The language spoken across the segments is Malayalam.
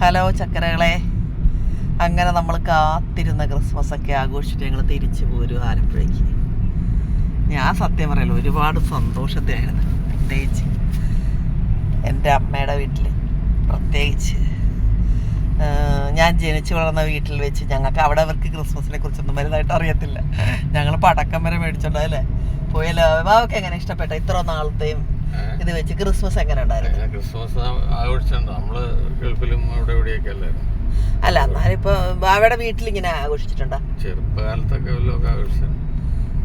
ഹലോ ചക്കരകളെ. അങ്ങനെ നമ്മൾ കാത്തിരുന്ന ക്രിസ്മസ് ഒക്കെ ആഘോഷിച്ചിട്ട് ഞങ്ങൾ തിരിച്ചു പോരും ആലപ്പുഴയ്ക്ക്. ഞാൻ സത്യം പറയല്ലോ ഒരുപാട് സന്തോഷത്തിലായിരുന്നു. പ്രത്യേകിച്ച് എന്റെ അമ്മയുടെ വീട്ടിൽ പ്രത്യേകിച്ച്. ഞാൻ ജനിച്ചു വളർന്ന വീട്ടിൽ വെച്ച് ഞങ്ങൾക്ക് അവിടെ അവർക്ക് ക്രിസ്മസിനെ കുറിച്ചൊന്നും വലുതായിട്ട് അറിയത്തില്ല. ഞങ്ങൾ പടക്കം വരെ മേടിച്ചോണ്ടല്ലേ പോയല്ലോ. ബാവക്ക് എങ്ങനെ ഇഷ്ടപ്പെട്ട ഇത്ര നാളത്തെയും ഇത് വെച്ച് ക്രിസ്മസ് എങ്ങനെ ഉണ്ടായിരുന്നു? ക്രിസ്മസ് ആഘോഷിച്ചിട്ടുണ്ട് നമ്മൾ ഗൾഫിലും അവിടെ ഇവിടെയൊക്കെ അല്ലായിരുന്നു. അല്ല എന്നാലിപ്പോ ബാവയുടെ വീട്ടിൽ ഇങ്ങനെ ആഘോഷിച്ചിട്ടുണ്ടോ? ചെറുപ്പകാലത്തൊക്കെ വല്ലതൊക്കെ ആഘോഷിച്ചിട്ടുണ്ട്.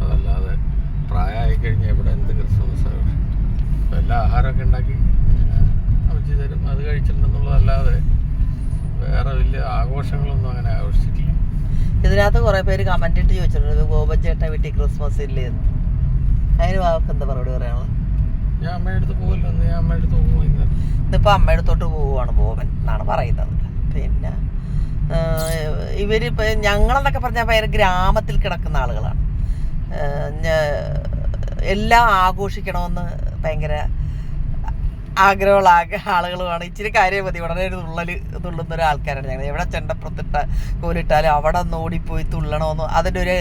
അതല്ലാതെ പ്രായമായി കഴിഞ്ഞാൽ ഇവിടെ എന്ത് ക്രിസ്മസ് ആഘോഷിക്കും? എല്ലാ ആഹാരമൊക്കെ ഉണ്ടാക്കി വെച്ച് തരും. അത് കഴിച്ചിട്ടുണ്ടെന്നുള്ളതല്ലാതെ വേറെ വലിയ ആഘോഷങ്ങളൊന്നും അങ്ങനെ ആഘോഷിച്ചിട്ടില്ല. ഇതിനകത്ത് കുറെ പേര് കമന്റ് ഇട്ട് ചോദിച്ചിട്ടുണ്ട് ഗോപച്ചേട്ടൻ വീട്ടിൽ ക്രിസ്മസ് ഇല്ലേ അതിന് വാക്ക് എന്താ മറുപടി പറയാനുള്ളത്? ഞാൻ അമ്മയുടെ അടുത്ത് ഞാൻ അമ്മയുടെ അടുത്തോട്ട് പോവുകയാണ് ബോബൻ എന്നാണ് പറയുന്നത്. പിന്നെ ഇവരിപ്പ ഞങ്ങളെന്നൊക്കെ പറഞ്ഞാൽ ഭയങ്കര ഗ്രാമത്തിൽ കിടക്കുന്ന ആളുകളാണ്. എല്ലാം ആഘോഷിക്കണമെന്ന് ഭയങ്കര ആഗ്രഹമുള്ള ആഗ്ര ആളുകളുമാണ്. ഇച്ചിരി കാര്യം മതി. ഉടനെ ഒരു തുള്ളൽ തുള്ളുന്ന ഒരു ആൾക്കാരാണ് ഞങ്ങൾ എവിടെ ചെണ്ടപ്പുറത്തിട്ട കോലിട്ടാലും അവിടെ ഒന്ന് ഓടിപ്പോയി തുള്ളണമെന്ന് അതിന്റെ ഒരു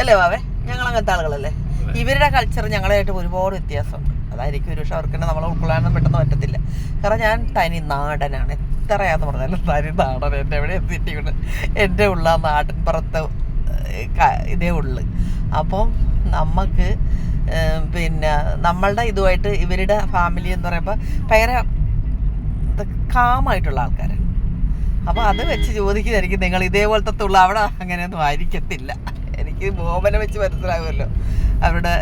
അല്ലേ വാവേ ഞങ്ങൾ അങ്ങനത്തെ ആളുകളല്ലേ? ഇവരുടെ കൾച്ചർ ഞങ്ങളായിട്ട് ഒരുപാട് വ്യത്യാസമുണ്ട്. അതായിരിക്കും ഒരു പക്ഷെ അവർക്ക് നമ്മളെ ഉൾക്കൊള്ളാനൊന്നും പെട്ടെന്ന് പറ്റത്തില്ല. കാരണം ഞാൻ തനി നാടനാണ്. എത്രയാന്ന് പറഞ്ഞാലും തനി നാടൻ എന്റെ എവിടെ എത്തിയിട്ടുണ്ട് എന്റെ ഉള്ള നാടൻ പുറത്ത് ഇതേ ഉള്ളു. അപ്പം നമുക്ക് പിന്നെ നമ്മളുടെ ഇതുമായിട്ട് ഇവരുടെ ഫാമിലി എന്ന് പറയുമ്പോൾ ഭയങ്കര കാമായിട്ടുള്ള ആൾക്കാരാണ്. അപ്പോൾ അത് വെച്ച് ചോദിക്കുന്നതായിരിക്കും നിങ്ങൾ ഇതേപോലത്തെ തുള്ള അവിടെ അങ്ങനെയൊന്നും ആയിരിക്കത്തില്ല. എനിക്ക് ബോബനെ വെച്ച് മനസ്സിലാകുമല്ലോ. അവരുടെ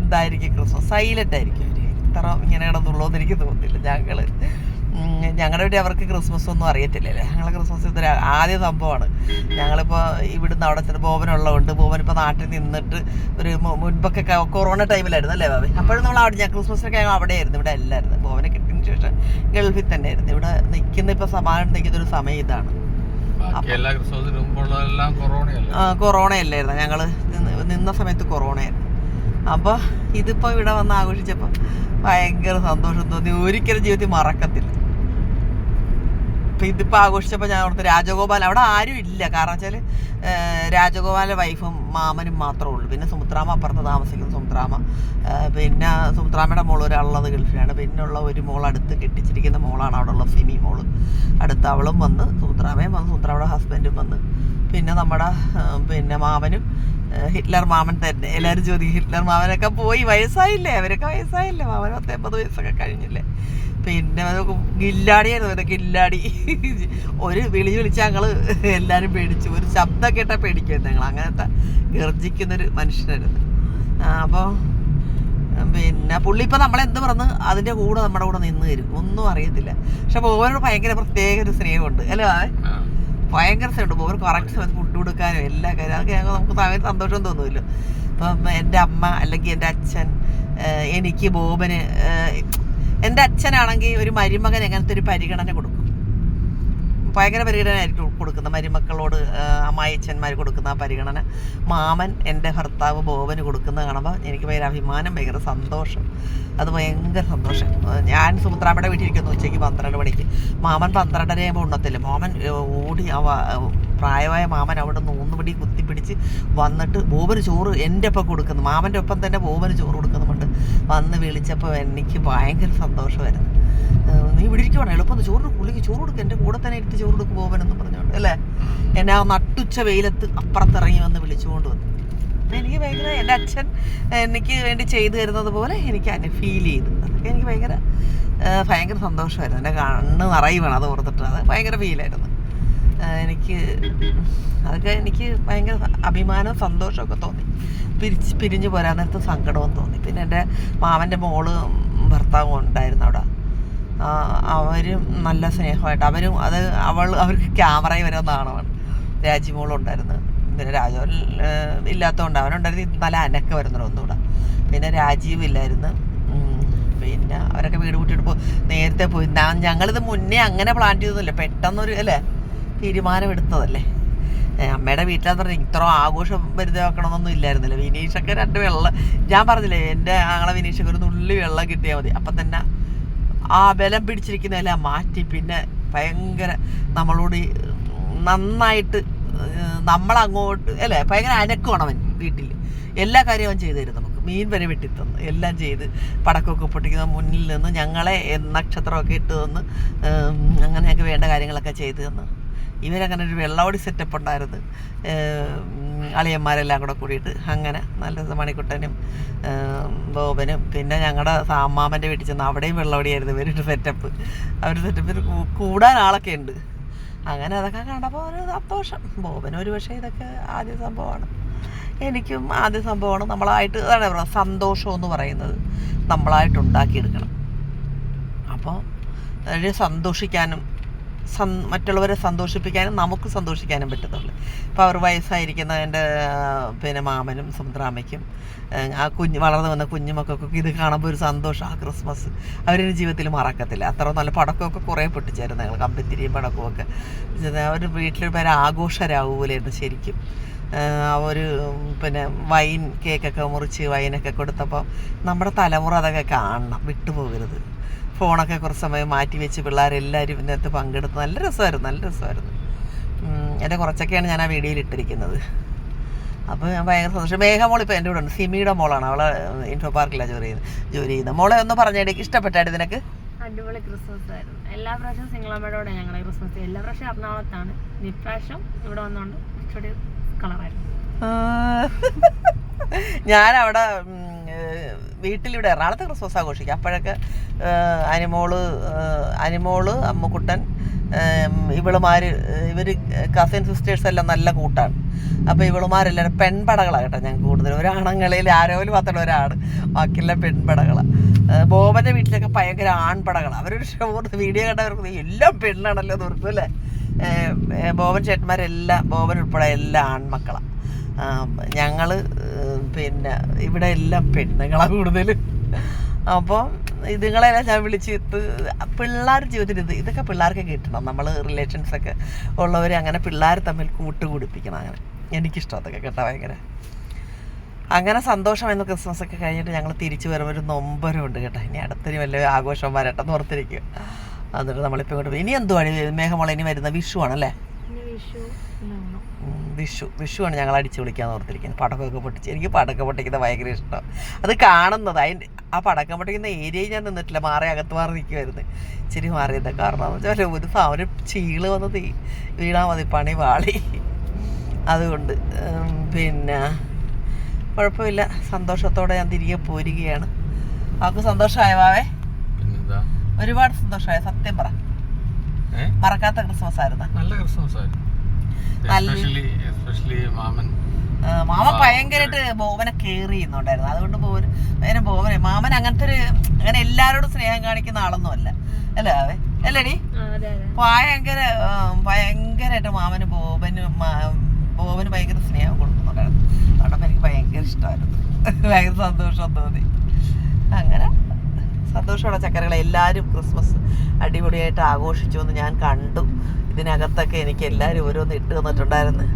എന്തായിരിക്കും ക്രിസ്മസ്? സൈലന്റ് ആയിരിക്കും അവർ ഇത്ര ഇങ്ങനെ കിടന്നുള്ളൂന്ന് എനിക്ക് തോന്നുന്നില്ല. ഞങ്ങൾ ഞങ്ങളുടെ വീട്ടിൽ അവർക്ക് ക്രിസ്മസ് ഒന്നും അറിയത്തില്ലല്ലേ. ഞങ്ങൾ ക്രിസ്മസ് ഇതൊരു ആദ്യ സംഭവമാണ്. ഞങ്ങളിപ്പോൾ ഇവിടുന്ന് അവിടെ ചെന്ന് ബോബനുള്ളതുകൊണ്ട് ബോബൻ ഇപ്പോൾ നാട്ടിൽ നിന്നിട്ട് ഒരു മുൻപൊക്കെ കൊറോണ ടൈമിലായിരുന്നു അല്ലേ ബാബി? അപ്പോഴും നമ്മൾ അവിടെ ഞാൻ ക്രിസ്മസിനൊക്കെ ഞങ്ങൾ അവിടെയായിരുന്നു. ഇവിടെ അല്ലായിരുന്നു. ബോബനെ കിട്ടിയതിന് ശേഷം ഗൾഫിൽ തന്നെ ആയിരുന്നു ഇവിടെ നിൽക്കുന്ന ഇപ്പോൾ സമാനം നിൽക്കുന്ന ഒരു സമയം ഇതാണ്. കൊറോണ അല്ലായിരുന്നു ഞങ്ങൾ നിന്ന സമയത്ത് കൊറോണയായിരുന്നു. അപ്പോൾ ഇതിപ്പോ ഇവിടെ വന്ന് ആഘോഷിച്ചപ്പോൾ ഭയങ്കര സന്തോഷം തോന്നി. ഒരിക്കലും ജീവിതത്തിൽ മറക്കത്തില്ല. ഇപ്പം ഇതിപ്പോൾ ആഘോഷിച്ചപ്പോൾ ഞാൻ അവിടുത്തെ രാജഗോപാൽ അവിടെ ആരും ഇല്ല. കാരണം വെച്ചാൽ രാജഗോപാലിന്റെ വൈഫും മാമനും മാത്രമേ ഉള്ളൂ. പിന്നെ സുമുത്രാമ അപ്പുറത്ത് താമസിക്കുന്നു സുമുത്രാമ പിന്നെ സുമുത്രാമയുടെ മോൾ ഒരാളുള്ളത് ഗൾഫിലാണ്. പിന്നെ ഉള്ള ഒരു മോൾ അടുത്ത് കെട്ടിച്ചിരിക്കുന്ന മോളാണ് അവിടെ ഉള്ള സിമി മോൾ അടുത്ത് അവളും വന്ന് സുമുത്രാമയും വന്ന് സുമുത്രാമയുടെ ഹസ്ബൻഡും വന്ന്. പിന്നെ നമ്മുടെ പിന്നെ മാമനും ഹിറ്റ്ലർ മാമൻ തന്നെ. എല്ലാവരും ചോദിക്കും ഹിറ്റ്ലർ മാമനൊക്കെ പോയി വയസ്സായില്ലേ? അവരൊക്കെ വയസ്സായില്ലേ? മാമൻ പത്ത് എൺപത് വയസ്സൊക്കെ കഴിഞ്ഞില്ലേ? പിന്നെ ഗില്ലാടിയായിരുന്നു അവരെ ഗില്ലാടി. ഒരു വിളി വിളിച്ച ഞങ്ങൾ എല്ലാവരും പേടിച്ചു. ഒരു ശബ്ദം കേട്ടാൽ പേടിക്കുമായിരുന്നു ഞങ്ങൾ അങ്ങനത്തെ ഗർജിക്കുന്നൊരു മനുഷ്യനായിരുന്നു. അപ്പോൾ പിന്നെ പുള്ളി ഇപ്പം നമ്മളെന്ത് പറഞ്ഞ്? അതിന്റെ കൂടെ നമ്മുടെ കൂടെ നിന്ന് തരും. ഒന്നും അറിയത്തില്ല. പക്ഷെ ബോവനോട് ഭയങ്കര പ്രത്യേക ഒരു സ്നേഹമുണ്ട്. അല്ലേ. ഭയങ്കര സ്നേഹമുണ്ട്. ബോവൻ കറക്റ്റ് സമയത്ത് ഫുഡ് കൊടുക്കാനും എല്ലാ കാര്യവും. അതൊക്കെ ഞങ്ങൾ നമുക്ക് സമയത്ത് സന്തോഷം തോന്നുമല്ലോ ഇപ്പം എന്റെ അമ്മ അല്ലെങ്കിൽ എന്റെ അച്ഛൻ എനിക്ക് ബോബന് എന്റെ അച്ഛനാണെങ്കിൽ ഒരു മരുമകൻ എങ്ങനത്തെ ഒരു പരിഗണന കൊടുക്കും? ഭയങ്കര പരിഗണനയായിരിക്കും കൊടുക്കുന്നത്. മരുമക്കളോട് അമ്മായിച്ചന്മാർ കൊടുക്കുന്ന ആ പരിഗണന. മാമൻ എന്റെ ഭർത്താവ് ബോബന് കൊടുക്കുന്ന കാണുമ്പോൾ എനിക്ക് ഭയങ്കര അഭിമാനം ഭയങ്കര സന്തോഷം. അത് ഭയങ്കര സന്തോഷം. ഞാൻ സുമിത്രാമ്മയുടെ വീട്ടിലിരിക്കുന്നു ഉച്ചയ്ക്ക് പന്ത്രണ്ട് മണിക്ക്. മാമൻ പന്ത്രണ്ടര ആകുമ്പോൾ ഉണ്ണത്തില്ല. മാമൻ ഓടി പ്രായമായ മാമൻ അവിടെ നിന്ന് ഊന്നുപിടി കുത്തിപ്പിടിച്ച് വന്നിട്ട് ബോബന് ചോറ് എന്റെ ഒപ്പം കൊടുക്കുന്നു. മാമന്റെ ഒപ്പം തന്നെ ബോബന് ചോറ് കൊടുക്കുന്നുമുണ്ട്. വന്ന് വിളിച്ചപ്പോൾ എനിക്ക് ഭയങ്കര സന്തോഷമായിരുന്നു. നീ ഇവിടെ ഇരിക്കുവാണ്? എളുപ്പം ചോറ് പുള്ളിക്ക് ചോറ് കൊടുക്കും. എന്റെ കൂടെ തന്നെ ഇട്ട് ചോറ് കൊടുക്കും ബോബനെന്ന് പറഞ്ഞുകൊണ്ട് അല്ലേ? എന്നെ ആ നട്ടുച്ച വെയിലത്ത് അപ്പുറത്തിറങ്ങി വന്ന് വിളിച്ചുകൊണ്ട് വന്നു. എനിക്ക് ഭയങ്കര എന്റെ അച്ഛൻ എനിക്ക് വേണ്ടി ചെയ്തു തരുന്നത് പോലെ എനിക്ക് അതിനെ ഫീൽ ചെയ്തു. അതൊക്കെ എനിക്ക് ഭയങ്കര ഭയങ്കര സന്തോഷമായിരുന്നു. എന്റെ കണ്ണ് നിറയുവാണ് അത് ഓർത്തിട്ട്. അത് ഭയങ്കര ഫീലായിരുന്നു എനിക്ക് അതൊക്കെ എനിക്ക് ഭയങ്കര അഭിമാനവും സന്തോഷമൊക്കെ തോന്നി. പിരിച്ച് പിരിഞ്ഞു പോരാൻ നേരത്ത് സങ്കടവും തോന്നി. പിന്നെ എന്റെ മാവന്റെ മോൾ ഭർത്താവും ഉണ്ടായിരുന്നു അവിടെ. അവരും നല്ല സ്നേഹമായിട്ട് അവരും അത് അവൾ അവർക്ക് ക്യാമറയിൽ വരെ നാണമാണ് രാജിമോളും ഉണ്ടായിരുന്നു. പിന്നെ രാജോൽ ഇല്ലാത്തതുകൊണ്ട് അവനുണ്ടായിരുന്നു നല്ല അനക്ക വരുന്നുണ്ട് ഒന്നുകൂടെ. പിന്നെ രാജീവ് ഇല്ലായിരുന്നു. പിന്നെ അവരൊക്കെ വീട് കൂട്ടിയിട്ട് പോ നേരത്തെ പോയി. ഞങ്ങളിത് മുന്നേ അങ്ങനെ പ്ലാൻ ചെയ്തൊന്നുമില്ല പെട്ടെന്നൊരു അല്ലേ? തീരുമാനമെടുത്തതല്ലേ? അമ്മയുടെ വീട്ടിലെന്ന് പറഞ്ഞാൽ ഇത്ര ആഘോഷം വരുതാക്കണമെന്നൊന്നും ഇല്ലായിരുന്നില്ല. വിനീഷൊക്കെ രണ്ട് വെള്ളം ഞാൻ പറഞ്ഞില്ലേ എന്റെ ആങ്ങളെ വിനീഷൊക്കെ ഒരു നുള്ളി വെള്ളം കിട്ടിയാൽ മതി. അപ്പം തന്നെ ആ ബലം പിടിച്ചിരിക്കുന്നതെല്ലാം മാറ്റി. പിന്നെ ഭയങ്കര നമ്മളോട് നന്നായിട്ട് നമ്മളങ്ങോട്ട് അല്ലേ ഭയങ്കര അനക്കുവാണ് അവൻ വീട്ടിൽ. എല്ലാ കാര്യവും അവൻ ചെയ്തു തരും നമുക്ക്. മീൻ വരെ വെട്ടിത്തന്ന് എല്ലാം ചെയ്ത് പടക്കമൊക്കെ പൊട്ടിക്കുന്ന മുന്നിൽ നിന്ന് ഞങ്ങളെ നക്ഷത്രമൊക്കെ ഇട്ട് തന്ന് അങ്ങനെയൊക്കെ വേണ്ട കാര്യങ്ങളൊക്കെ ചെയ്തു തന്ന്. ഇവരങ്ങനെ ഒരു വെള്ളവടി സെറ്റപ്പ് ഉണ്ടായിരുന്നു. അളിയന്മാരെല്ലാം കൂടെ കൂടിയിട്ട്. അങ്ങനെ നല്ല മണിക്കുട്ടനും ബോബനും പിന്നെ ഞങ്ങളുടെ സാമാമന്റെ വീട്ടിൽ ചെന്ന് അവിടെയും വെള്ളവടിയായിരുന്നു ഇവരുടെ സെറ്റപ്പ് അവർ സെറ്റപ്പിൽ കൂടാൻ ആളൊക്കെ ഉണ്ട്. അങ്ങനെ അതൊക്കെ കണ്ടപ്പോൾ ഒരു സന്തോഷം. ബോബനും ഒരു പക്ഷേ ഇതൊക്കെ ആദ്യ സംഭവമാണ്. എനിക്കും ആദ്യ സംഭവമാണ് നമ്മളായിട്ട് അതാണ് പറയുന്നത് സന്തോഷം എന്ന് പറയുന്നത് നമ്മളായിട്ട് ഉണ്ടാക്കിയെടുക്കണം. അപ്പോൾ അതിന് സന്തോഷിക്കാനും മറ്റുള്ളവരെ സന്തോഷിപ്പിക്കാനും നമുക്ക് സന്തോഷിക്കാനും പറ്റത്തുള്ളൂ. ഇപ്പോൾ അവർ വയസ്സായിരിക്കുന്ന എന്റെ പിന്നെ മാമനും സുമിത്രാമ്മയ്ക്കും ആ കുഞ്ഞ് വളർന്നു വന്ന കുഞ്ഞുമക്കൾക്കൊക്കെ ഇത് കാണുമ്പോൾ ഒരു സന്തോഷം ആ ക്രിസ്മസ്. അവരുടെ ജീവിതത്തിൽ മറക്കത്തില്ല. അത്ര നല്ല പടക്കമൊക്കെ കുറേ പൊട്ടിച്ചായിരുന്നു ഞങ്ങൾ കമ്പിത്തിരിയും പടക്കവും ഒക്കെ അവർ വീട്ടിൽ പേര് ആഘോഷരാവൂലായിരുന്നു ശരിക്കും. ഒരു പിന്നെ വൈൻ കേക്കൊക്കെ മുറിച്ച് വൈനൊക്കെ കൊടുത്തപ്പോൾ നമ്മുടെ തലമുറ അതൊക്കെ കാണണം വിട്ടുപോകരുത്. ഫോണൊക്കെ കുറച്ച് സമയം മാറ്റി വെച്ച് പിള്ളേരെല്ലാവരും ഇതിനകത്ത് പങ്കെടുത്ത് നല്ല രസമായിരുന്നു നല്ല രസമായിരുന്നു. എന്റെ കുറച്ചൊക്കെയാണ് ഞാൻ ആ വീഡിയോയിൽ ഇട്ടിരിക്കുന്നത്. അപ്പോൾ ഞാൻ ഭയങ്കര സന്തോഷം. മേഘ മോൾ ഇപ്പോൾ എന്റെ കൂടെ ഉണ്ട്. സിമിയുടെ മോളാണ്. അവളെ ഇൻഫോ പാർക്കിലാണ് ജോലി ചെയ്യുന്നത് ജോലി ചെയ്യുന്നത്. മോളെ ഒന്ന് പറഞ്ഞേടി ഇഷ്ടപ്പെട്ടായിട്ട് നിനക്ക്? അടിപൊളി ക്രിസ്മസ് ആയിരുന്നു. എല്ലാ പ്രാവശ്യവും സിംഗിളമ്മയോടെ ഞങ്ങൾ ക്രിസ്മസ് എല്ലാ പ്രാവശ്യം എറണാകുളത്താണ്. ഇപ്രാവശ്യം ഇവിടെ വന്നുകൊണ്ട് കുറച്ചുകൂടി കളറായിരുന്നു ഞാൻ ഏഹ്, വീട്ടിലിവിടെ എറണാകുളത്ത് ക്രിസ്മസ് ആഘോഷിക്കും. അപ്പോഴൊക്കെ അനിമോൾ അനിമോൾ അമ്മുക്കുട്ടൻ ഇവളുമാർ ഇവർ കസിൻ സിസ്റ്റേഴ്സ് എല്ലാം നല്ല കൂട്ടാണ്. അപ്പോൾ ഇവളുമാരെല്ലാവരും പെൺപടകളാണ് കേട്ടോ ഞങ്ങൾക്ക് കൂടുതൽ ഒരാണങ്ങളിൽ ആരോലും മാത്രമല്ല ഒരാണ് ബാക്കിയെല്ലാം പെൺപടകളാണ് ബോബന്റെ വീട്ടിലൊക്കെ ഭയങ്കര ആൺപടകളാണ് അവരൊരു ഷോ വീഡിയോ കണ്ടവർക്ക് എല്ലാം പെണ്ണാണല്ലോ എന്ന് ഓർക്കും അല്ലേ? ബോബൻ ചേട്ടന്മാരെല്ലാം ബോബൻ ഉൾപ്പെടെ എല്ലാ ആൺമക്കളാണ് ഞങ്ങൾ പിന്നെ ഇവിടെ എല്ലാം പെണ്ണുങ്ങളാണ് കൂടുതൽ അപ്പോൾ ഇതുങ്ങളെല്ലാം ഞാൻ വിളിച്ചിട്ട് പിള്ളേർ ജീവിതത്തിൽ ഇത് ഇതൊക്കെ പിള്ളേർക്ക് കിട്ടണം. നമ്മൾ റിലേഷൻസൊക്കെ ഉള്ളവർ അങ്ങനെ പിള്ളേർ തമ്മിൽ കൂട്ടുകൂടിപ്പിക്കണം അങ്ങനെ. എനിക്കിഷ്ടം അതൊക്കെ കേട്ടോ ഭയങ്കര. അങ്ങനെ സന്തോഷം എന്ന ക്രിസ്മസ് ഒക്കെ കഴിഞ്ഞിട്ട് ഞങ്ങൾ തിരിച്ചു വരുമ്പോൾ ഒരു നൊമ്പരമുണ്ട് കേട്ടോ. ഇനി അടുത്തൊരു വലിയ ആഘോഷം വരട്ടെന്ന് ഓർത്തിരിക്കും എന്നിട്ട് നമ്മളിപ്പോൾ ഇങ്ങോട്ട്. ഇനി എന്തുവാണ് മേഘമുള്ള ഇനി വരുന്ന വിഷു ആണല്ലേ? വിഷു വിഷുവാണ് ഞങ്ങൾ അടിച്ചു വിളിക്കാൻ ഓർത്തിരിക്കുന്നത്. പടക്കമൊക്കെ പൊട്ടിച്ച്. എനിക്ക് പടക്കം പൊട്ടിക്കുന്നത് ഭയങ്കര ഇഷ്ടം. അത് കാണുന്നത് അതിന്റെ ആ പടക്കം പൊട്ടിക്കുന്ന ഏരിയയിൽ ഞാൻ നിന്നിട്ടില്ല. മാറി അകത്ത് മാറി നിൽക്കുമായിരുന്നു ഇച്ചിരി മാറിയത് കാരണം എന്ന് വെച്ചാൽ ഒരു ഒരു ചീൾ വന്ന് തീ വീണാൽ മതി പണി വാളി. അതുകൊണ്ട് പിന്നെ കുഴപ്പമില്ല. സന്തോഷത്തോടെ ഞാൻ തിരികെ പോരുകയാണ്. അവർക്ക് സന്തോഷമായ വാവേ ഒരുപാട് സന്തോഷമായ? സത്യം പറ. മറക്കാത്ത ക്രിസ്മസ് ആയിരുന്നു? നല്ല ക്രിസ്മസ് ആയിരുന്നു. മാമൻ. ഭയങ്കരമായിട്ട് ബോവനെ കെയർ ചെയ്യുന്നുണ്ടായിരുന്നു. അതുകൊണ്ട് ബോവൻ അതിന് ബോവനെ മാമൻ അങ്ങനത്തെ ഒരു അങ്ങനെ എല്ലാരോടും സ്നേഹം കാണിക്കുന്ന ആളൊന്നും അല്ല. അല്ലേ അവൻ അല്ലേടി? അതെ അതെ. ഭയങ്കര ഭയങ്കരമായിട്ട് മാമന് ബോബന് ബോബന് ഭയങ്കര സ്നേഹം കൊടുക്കുന്നുണ്ടായിരുന്നു. അതുകൊണ്ട് എനിക്ക് ഭയങ്കര ഇഷ്ടമായിരുന്നു. ഭയങ്കര സന്തോഷം തോന്നി. അങ്ങനെ സന്തോഷമുള്ള ചക്കരകളെ. എല്ലാവരും ക്രിസ്മസ് അടിപൊളിയായിട്ട് ആഘോഷിച്ചു എന്ന് ഞാൻ കണ്ടു. ഇതിനകത്തൊക്കെ എനിക്ക് എല്ലാവരും ഓരോന്ന് ഇട്ട് തന്നിട്ടുണ്ടായിരുന്നു.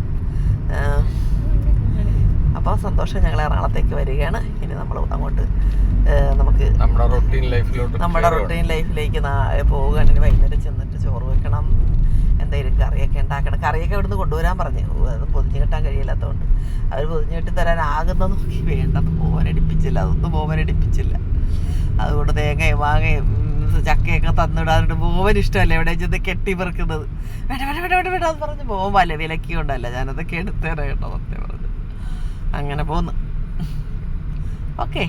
അപ്പോൾ സന്തോഷം ഞങ്ങൾ എറണാകുളത്തേക്ക് വരികയാണ്. ഇനി നമ്മൾ അങ്ങോട്ട് നമുക്ക് നമ്മുടെ റൊട്ടീൻ ലൈഫിലോട്ട് നമ്മുടെ റൊട്ടീൻ ലൈഫിലേക്ക് പോവുകയാണ്. ഇനി വൈകുന്നേരം ചെന്നിട്ട് ചോറ് വെക്കണം. എന്തെങ്കിലും കറിയൊക്കെ ഉണ്ടാക്കണം. കറിയൊക്കെ ഇവിടുന്ന് കൊണ്ടുവരാൻ പറഞ്ഞു. അത് പൊതിഞ്ഞ് കിട്ടാൻ കഴിയില്ലാത്തതുകൊണ്ട് അവർ പൊതിഞ്ഞ് കിട്ടി തരാൻ ആകുന്ന നോക്കി. വേണ്ടത് പോവാൻ അടിപ്പിച്ചില്ല അതൊന്നും പോവാൻ അടിപ്പിച്ചില്ല അതുകൊണ്ട് തേങ്ങയും മാങ്ങയും ഉം, ചക്കയൊക്കെ തന്നിടാറുണ്ട് മോവൻ ഇഷ്ടമല്ല? എവിടെ ചെന്ന് കെട്ടി പെറുക്കുന്നത്? വേണ്ട പറഞ്ഞ് പോവാൻ വല വിലക്കിക്കൊണ്ടല്ല ഞാനതൊക്കെ എടുത്തേനെ കേട്ടോ സത്യം പറഞ്ഞു. അങ്ങനെ പോന്നു. ഓക്കെ.